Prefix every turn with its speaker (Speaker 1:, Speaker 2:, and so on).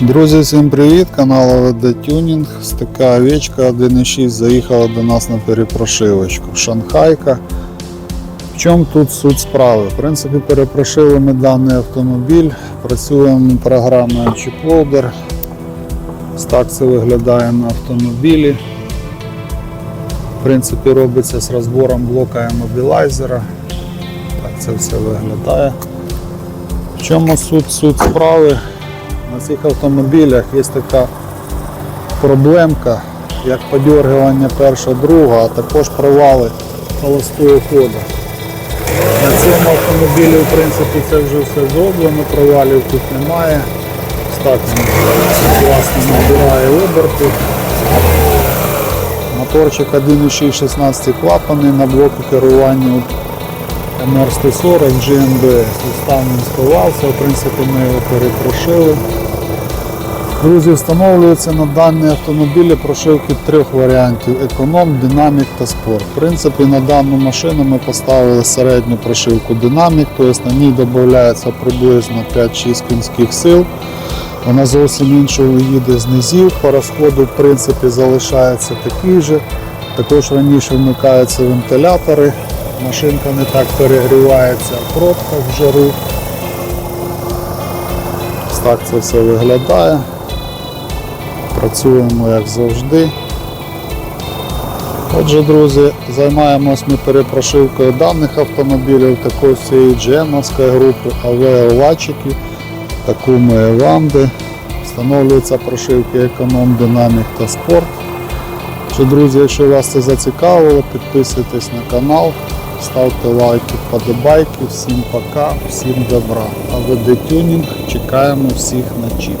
Speaker 1: Друзі, всім привіт! Канал ОВД Тюнінг. Ось така овечка 1.6 заїхала до нас на перепрошивочку. Шанхайка. В чому тут суть справи? В принципі, перепрошили ми даний автомобіль, працюємо програмою Chiploader. Так це виглядає на автомобілі. В принципі, робиться з розбором блока емобілайзера. Так це все виглядає. В чому суть, суть справи? На цих автомобілях є така проблемка, як подергування перша друга, а також провали холостого ходу. На цьому автомобілі в принципі це вже все зроблено, провалів тут немає. Так класно набирає оберти. Моторчик 1.6 16 клапаний на блоку керування MR140 GMB. Там він сховався, в принципі ми його перепрошили. Друзі, встановлюються на дані автомобілі прошивки трьох варіантів: економ, динамік та спорт. В принципі, на дану машину ми поставили середню прошивку динамік, тобто на ній додається приблизно 5-6 кінських сил. Вона зовсім іншого їде з низів, по розходу в принципі залишається такий же. Також раніше вмикаються вентилятори, машинка не так перегрівається в пробках в жару. Ось так це все виглядає. Працюємо як завжди. Отже, друзі, займаємось ми перепрошивкою даних автомобілів, також цієї GM групи, АВ Лачики, Такуми Еванди. Встановлюються прошивки економ, динамік та спорт. Друзі, якщо вас це зацікавило, підписуйтесь на канал, ставте лайки, вподобайки. Всім пока, всім добра. А ви Тюнінг. Чекаємо всіх на чіп.